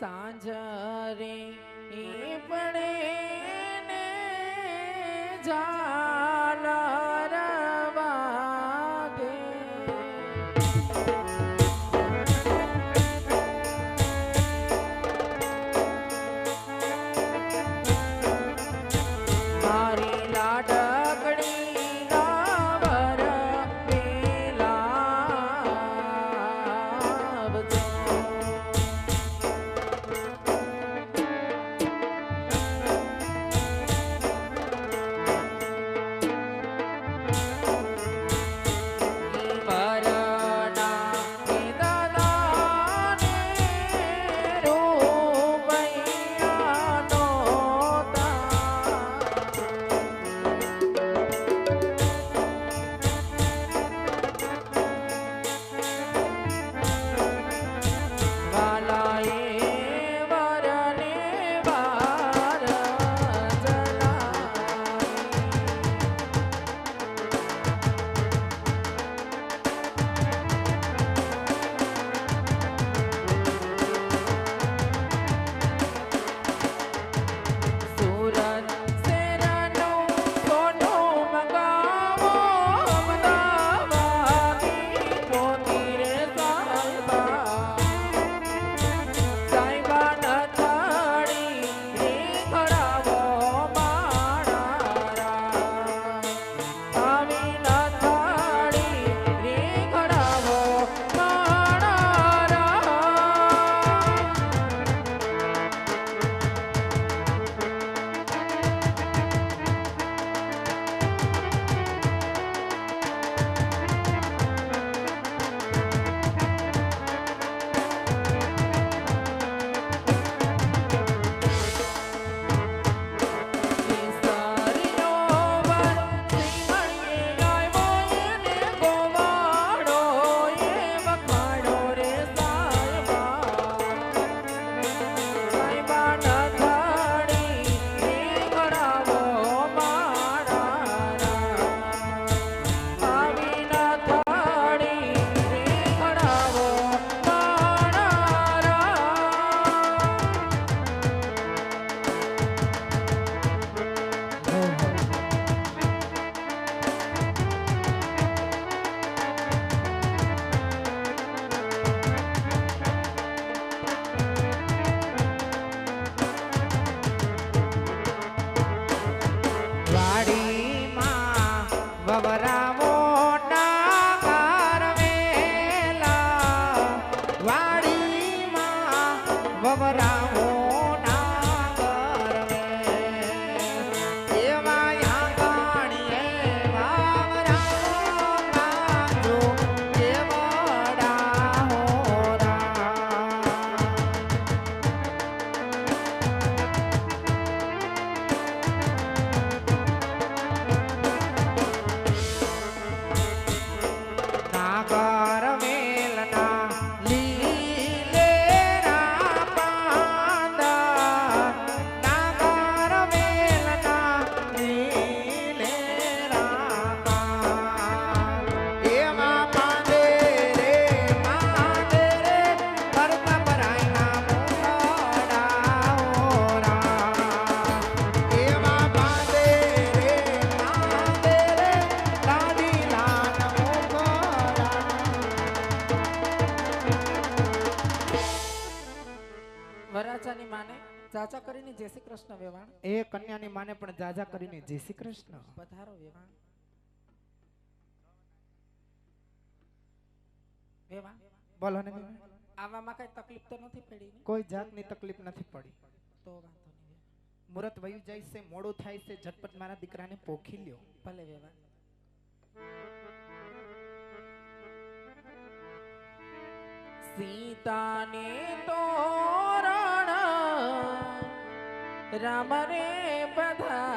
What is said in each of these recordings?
સાંજ રે પડે જાજા કરીને જય શ્રી કૃષ્ણ. પધારો વેવાણ. વેવાણ? બોલો ને આવામાં કઈ તકલીફ તો નથી પડી કોઈ જાતની તકલીફ નથી પડી. તો વાંધો નહીં મુરત વયું જાય છે મોડું થાય છે ઝટપટ મારા દીકરાને પોખી લ્યો. ભલે વેવાણ. સીતાને તોરણ રામ રે બધા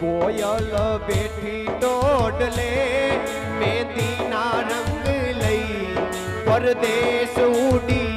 કોયલ બેઠી ડોડલે મેદીના રંગ લઈ પરદેશ ઉડી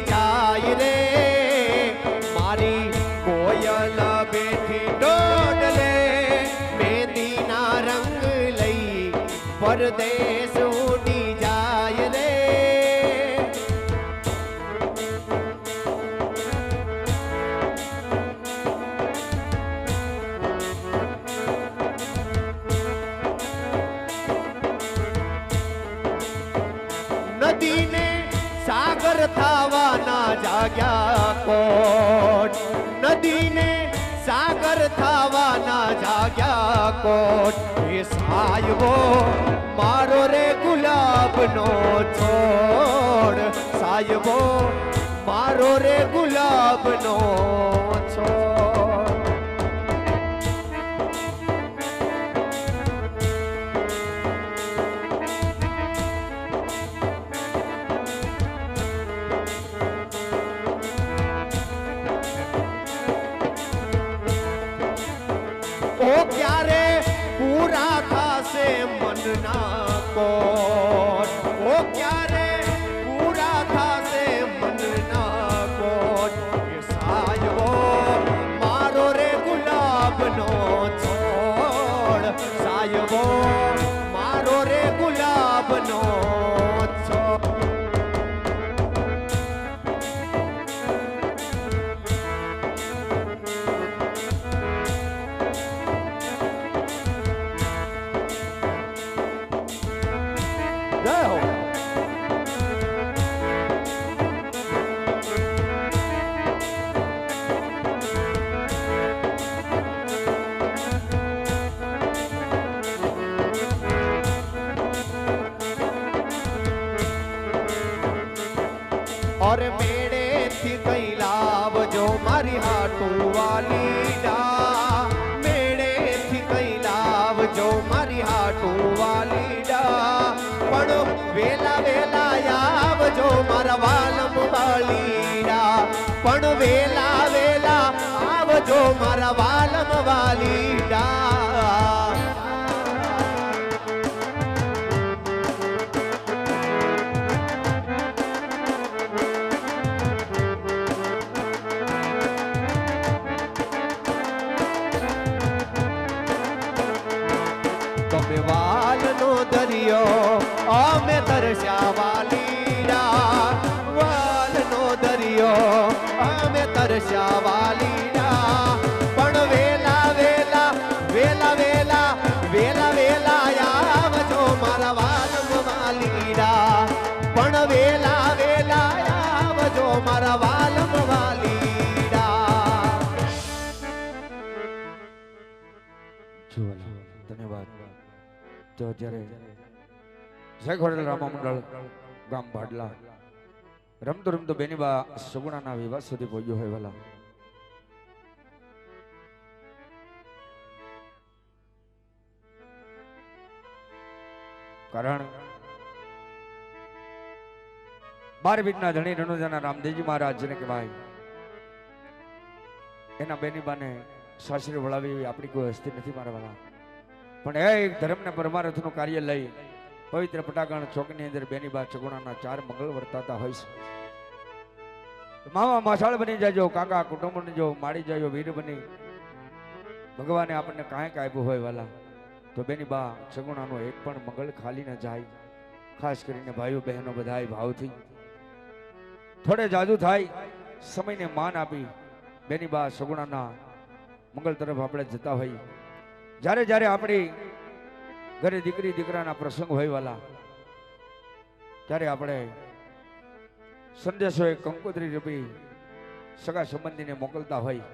કોટ સાયવો મારો રે ગુલાબનો છોડ. સાયવો મારો રે ગુલાબનો મારા વાલમ વાલીડા તમે વાલનો દરિયો અમે તરસ્યા વાલીડા વાલનો દરિયો અમે તરસ્યા વાલીડા તો અત્યારે જય ખોડલ રામા મંડળ ગામ ભાડલા રમતો રમતો બેનીબા સગુણાના વિવાહ સુધી પહોંચ્યો હોય વાલા કારણ બાર બીટના ધણી રણુજાના રામદેવજી મહારાજને કે ભાઈ એના બેનીબાને સાસરી વળાવી આપણી કોઈ હસ્તી નથી મારા વાલા. પણ એ ધર્મને પરમારથનું કાર્ય લઈ પવિત્ર પટાગણ ચોકની અંદર બેનીબા ચગુણાના ચાર મંગળ વર્તાતા હોય છે. મામા માછાળ બની જાજો, કાકા કુટુંબ બની જો માડી જાજો, વીર બની. ભગવાને આપણને કાંઈક આપ્યું હોય વાલા. તો બેની બા સગુણાનો એક પણ મંગળ ખાલી ન જાય. ખાસ કરીને ભાઈઓ બહેનો બધાય ભાવથી. થોડે જાજુ થાય, સમયને માન આપી બેની બા સગુણાના મંગળ તરફ આપણે જતા હોઈ જ્યારે જ્યારે આપણી ઘરે દીકરી દીકરાના પ્રસંગ હોય વાલા, ત્યારે આપણે સંદેશો કંકોત્રી રૂપી સગા સંબંધીને મોકલતા હોય.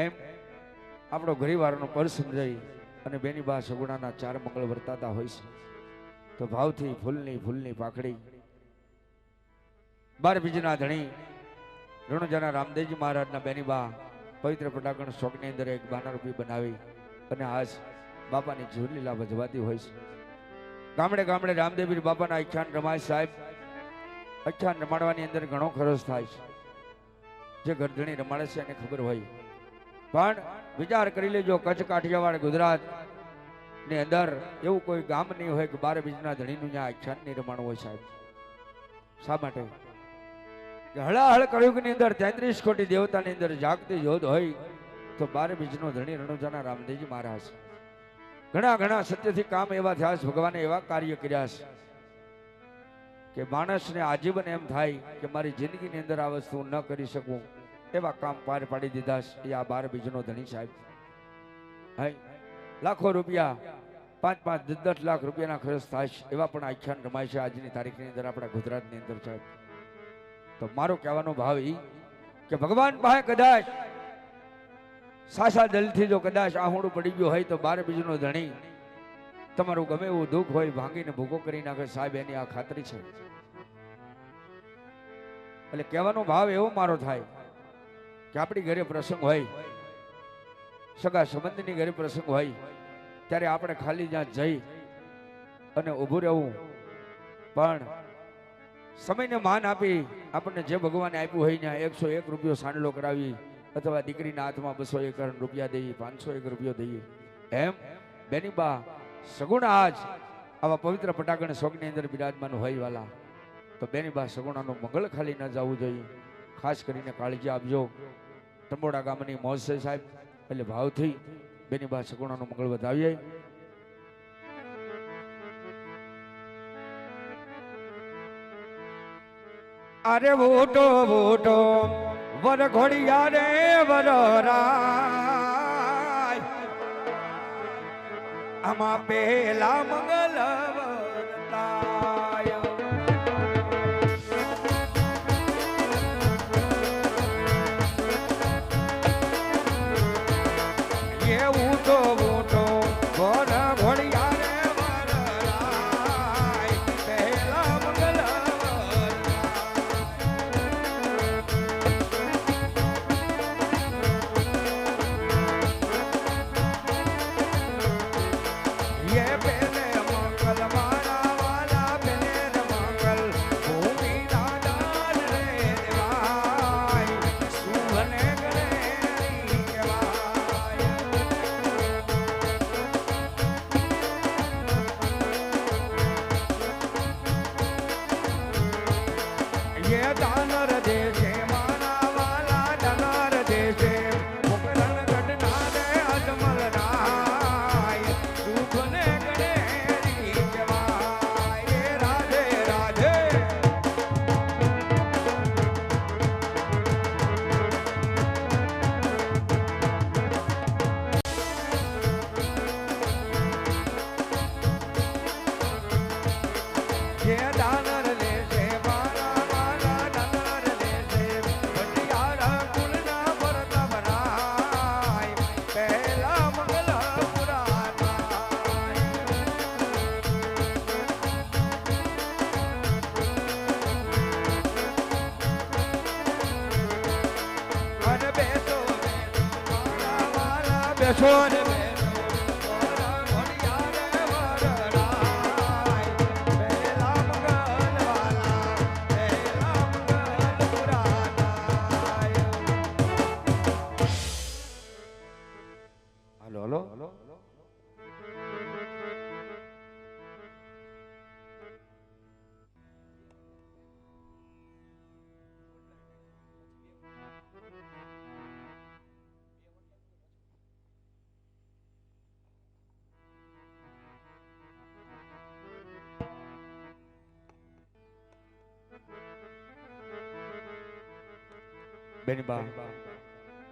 એમ આપણો ઘરીવારનો પર સમજાઈ અને બેની બા સગુણાના ચાર મંગળ વર્તાતા હોય છે. તો ભાવથી ફૂલની ફૂલની પાખડી, બાર બીજના ધણી, રણુજાના રામદેવજી મહારાજના બેની બા પવિત્ર પટાકણ શોકની અંદર એક બાના રૂપી બનાવી અને આજ બાપાની ઝૂલીલા ભજવાતી હોય છે. ગામડે ગામડે રામદેવી બાપાના આખ્યાન રમાય સાહેબ. આખ્યાન રમાડવાની અંદર ઘણો ખર્ચ થાય છે. જે ગરધણી રમાડે છે એને ખબર હોય. પણ વિચાર કરી લેજો, કચ્છ, કાઠિયાવાડ, ગુજરાતની અંદર એવું કોઈ ગામ નહીં હોય કે બારે બીજના ધણીનું જ્યાં આખ્યાન નહીં રમાણું હોય સાહેબ. શા માટે? હળાહળ કળયુગની અંદર તેત્રીસ કોટી દેવતાની અંદર જાગતી જોધ હોય. તો બારે બીજનો ધણી રણુજાના રામદેવજી મહારાજ. ઘણા ઘણા સત્યથી કામ એવા થયા છે, ભગવાને એવા કાર્ય કર્યા છે કે માણસને આજીવન એમ થાય કે મારી જિંદગીની અંદર આ વસ્તુ ન કરી શકું, એવા કામ પાર પાડી દીધા છે, એ આ બાર બીજનો ધણી સાહેબ. લાખો રૂપિયા, પાંચ પાંચ, દસ દસ લાખ રૂપિયાના ખર્ચ થાય છે, એવા પણ આખ્યાન રમાય છે આજની તારીખની અંદર આપણા ગુજરાતની અંદર સાહેબ. તો મારો કહેવાનો ભાવ એ કે ભગવાન પાસે કદાચ સાસા દલથી જો કદાચ આહુડું પડી ગયું હોય તો બાર બીજનો ધણી. તમારું ગમે એવું દુઃખ હોય ભાંગીને ભૂકો કરી નાખે, સાહેબ, એની આ ખાતરી છે. એટલે કહેવાનો ભાવ એવો મારો થાય કે આપણી ઘરે પ્રસંગ હોય, સગા સંબંધની ઘરે પ્રસંગ હોય, ત્યારે આપણે ખાલી જ્યાં જઈ અને ઊભું રહેવું. પણ સમયને માન આપી આપણને જે ભગવાને આપ્યું હોય ત્યાં એકસો એક રૂપિયો સાંડલો કરાવી અથવા દીકરીના હાથમાં બસો એક રૂપિયા દઈએ, પાંચસો એક રૂપિયો દઈએ. એમ બેની બા સગુણ આજ આવા પવિત્ર પટાકણ સોગની અંદર બિરાજમાન હોય વાલા. તો બેની બા સગુણાનું મંગળ ખાલી ન જવું જોઈએ. ખાસ કરીને કાળજી આપજો. ટંબોડા ગામની મોજ છે સાહેબ. એટલે ભાવથી બેની બા સગુણાનું મંગળ વધાવીએ. અરે વોટો વોટો. વર ઘોડિયા રે વર રાય. આમાં પેલા મંગલ બેની બા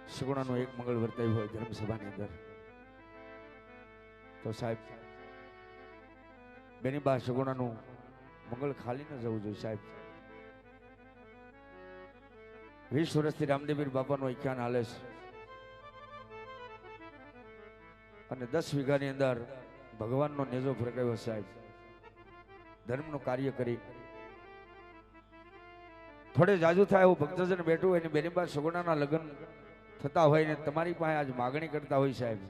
સુગુણાનું એક મંગળ વર્તાયું હોય ધર્મસભાની અંદર. તો સાહેબ, બેનીબા, સુગુણાનું મંગળ ખાલી ન જવું જોઈએ સાહેબ. વીસ વર્ષથી રામદેવીર બાપાનો આખ્યાન હાલે છે? અને દસ વીઘાની અંદર ભગવાનનો નેજો ફરકાવ્યો સાહેબ. ધર્મનું કાર્ય કરી થોડે જાજુ થાય એવું ભક્તજન બેઠું હોય ને બેનીબા સગુણાના લગ્ન થતા હોય ને તમારી પાસે આજ માગણી કરતા હોય સાહેબ,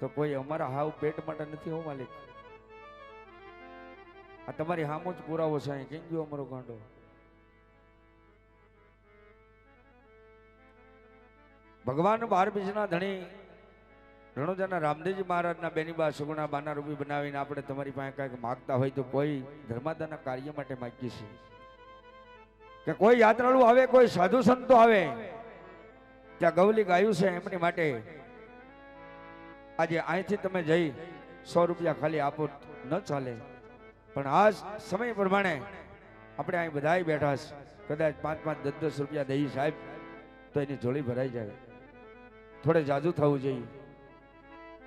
તો કોઈ અમારા હાવ પેટ માટે નથી હો માલિક? આ તમારી હામો જ પુરાવો છે કેમ ગયો અમારો ગાંડો? ભગવાન બાર બીજના ધણી રણોજાના રામદેવજી મહારાજના બેની બા સુગુણા બાના રૂપી બનાવીને આપણે તમારી પાસે કાંઈક માગતા હોય તો કોઈ ધર્માદાના કાર્ય માટે માગીએ છીએ. કે કોઈ યાત્રાળુ આવે, કોઈ સાધુ સંતો આવે, ત્યાં ગવલી ગાયું છે એમની માટે. આજે અહીંથી તમે જઈ સો રૂપિયા ખાલી આપો ન ચાલે. પણ આ સમય પ્રમાણે આપણે અહીં બધા બેઠા છે. કદાચ પાંચ પાંચ, દસ દસ રૂપિયા દઈ સાહેબ, તો એની જોડી ભરાઈ જાય. થોડે જાજુ થવું જોઈએ.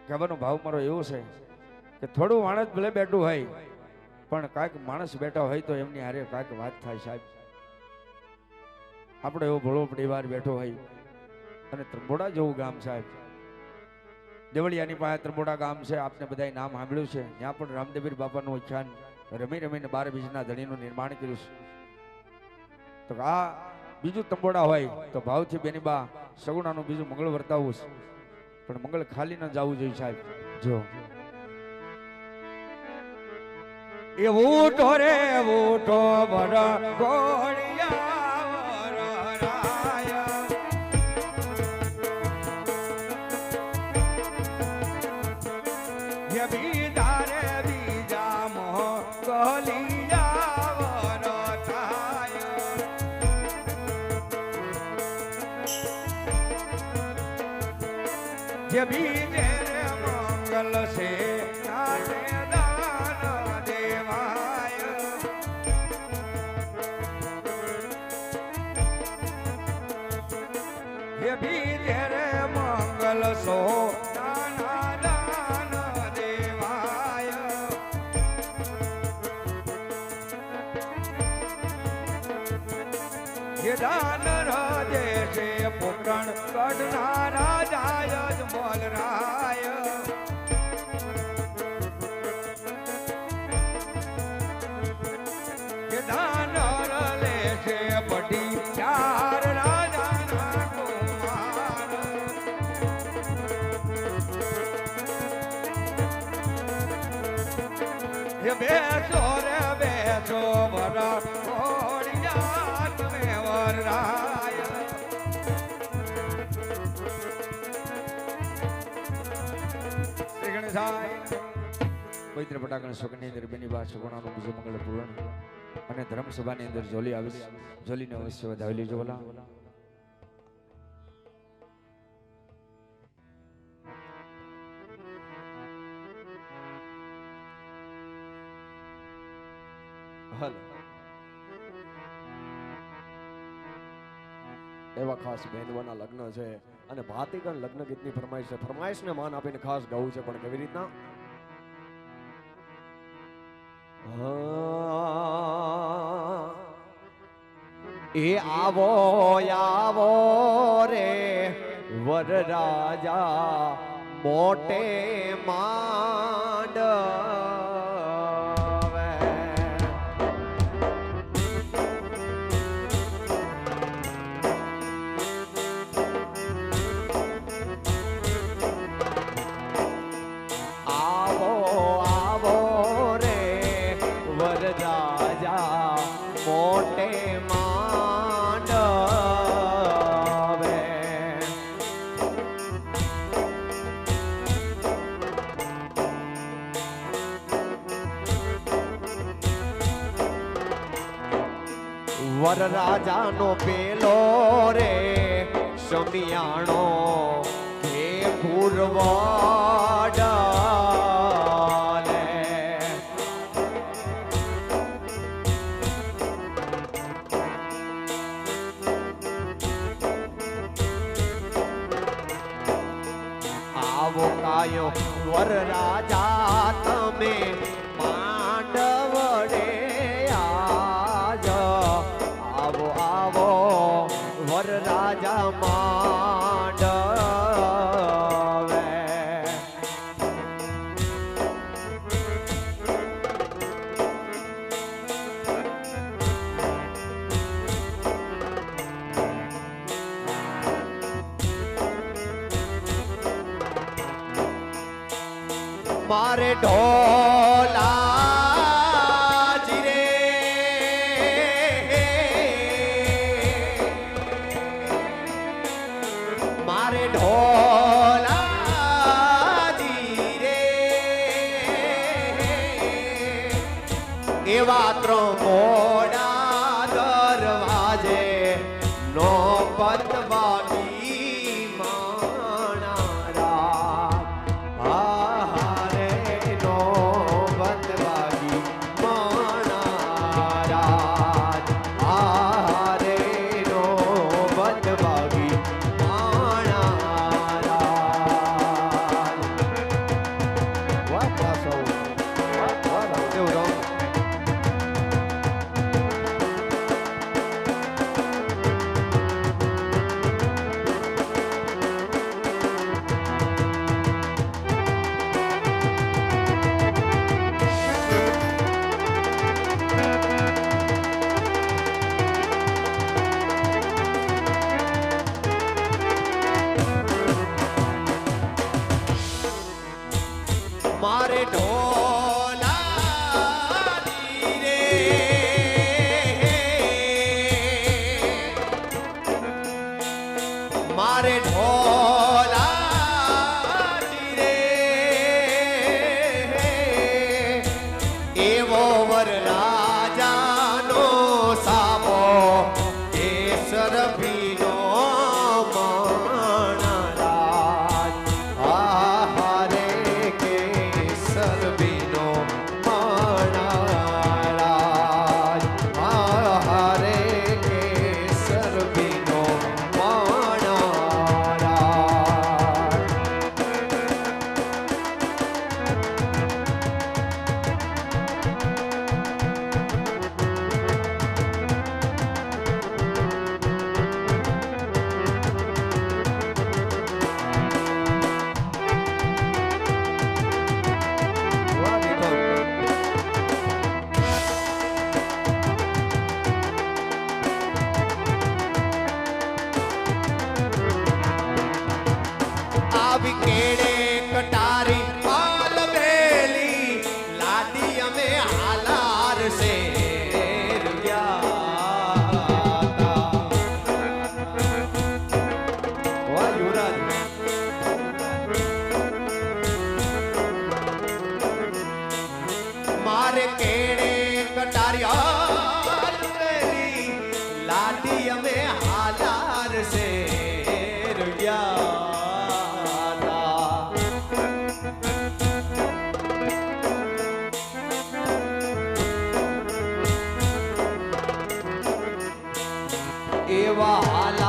કહેવાનો ભાવ મારો એવો છે કે થોડું માણસ ભલે બેઠું હોય, પણ કાંઈક માણસ બેઠા હોય તો એમની હારે કાંઈક વાત થાય સાહેબ. આપણો એવો ભોળો પરિવાર બેઠો હોય. અને ત્રંબોડા જેવું ગામ સાહેબ. દેવળિયાની પાસે ત્રંબોડા ગામ છે, આપને બધાએ નામ સાંભળ્યું છે. ત્યાં પણ રામદેવીર બાપાનું ઉચ્ચાન રમી રમીને બાર બીજના ધણીનું નિર્માણ કર્યું છે. તો આ બીજું તંબોડા હોય, તો ભાવથી બેની બા સગુણાનું બીજું મંગળ વર્તાવું છે. પણ મંગળ ખાલી ન જવું જોઈએ સાહેબ. જો. એવું તો રે એવું તો બર ગોળિયા દાન રાજે છે પોકણ કઢના રાજા જ બોલરાય દાન લે છે બડી ચાર રાજાના કુમાર. બેસો તમે વરરાય શ્રી ગણેશાય પવિત્ર પટાકણ મંગળ પૂર્ણ અને ધર્મસભાની અંદર જોલી આવી જોલીને અવશ્ય વધાવી લેજો બોલા હલ એવા ખાસ બહેનવાના લગ્ન છે. અને ભાતીગણ લગ્ન ગીતની ફરમાઈશ છે. ફરમાઈશને માન આપીને ખાસ ગાવું છે, પણ કેવી રીતના. એ આવો આવો રે વરરાજા મોટે માંડવે વરરાજાનો પેલો એવા હાલાર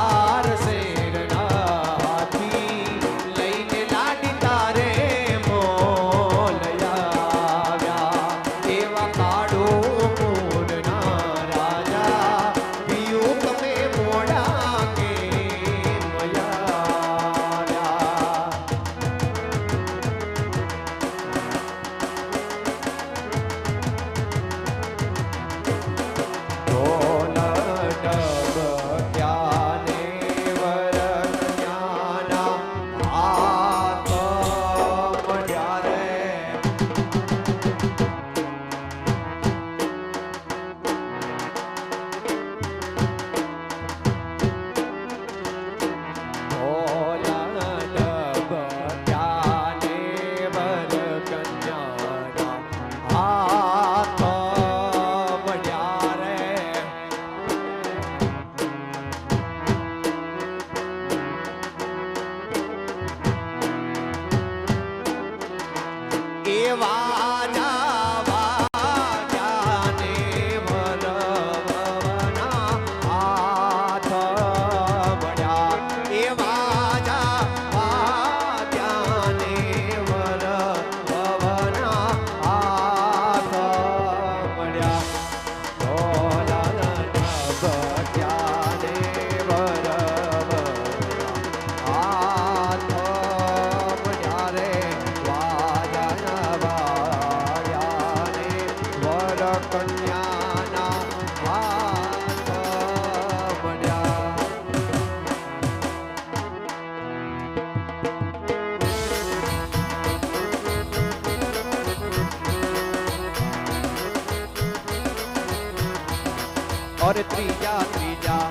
અરે ત્રીજા ત્રીજા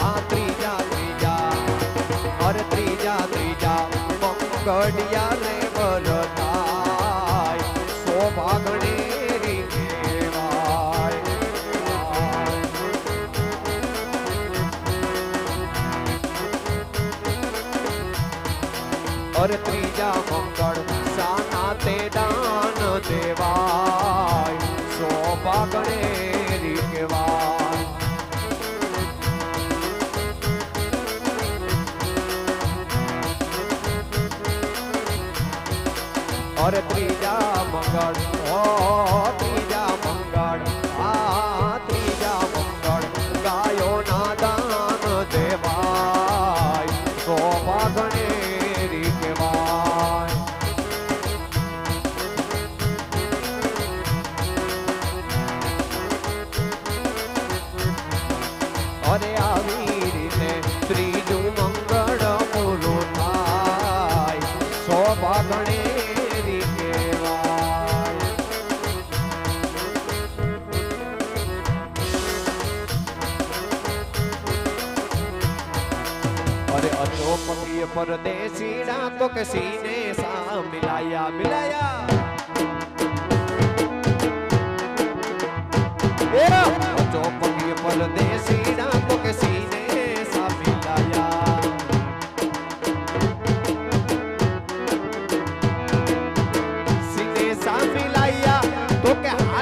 આ ત્રીજા ત્રીજા અરે ત્રીજા ત્રીજા મંગળિયા રે વરદાય શોભાગણે રી કહેવાય અરે ત્રીજા મંગળ સાના તે દાન દેવાય શોભાગણે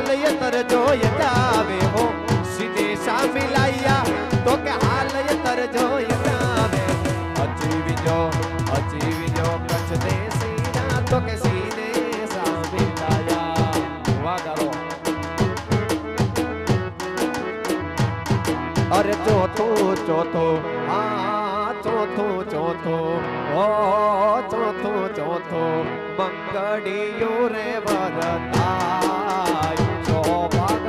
હાલ યતર જોય જાવે હો સીને સા મિલાયા તો કે હાલ યતર જોય જાવે અચીવી જો અચીવી જો કચ્છ દેસીના તો કે સીને સા મિલાયા વાગારો અરે ચોથો ચોથો હા ચોથો ચોથો ઓ ચોથો ચોથો મંગળિયો રે વરતાય શોભાગણે રી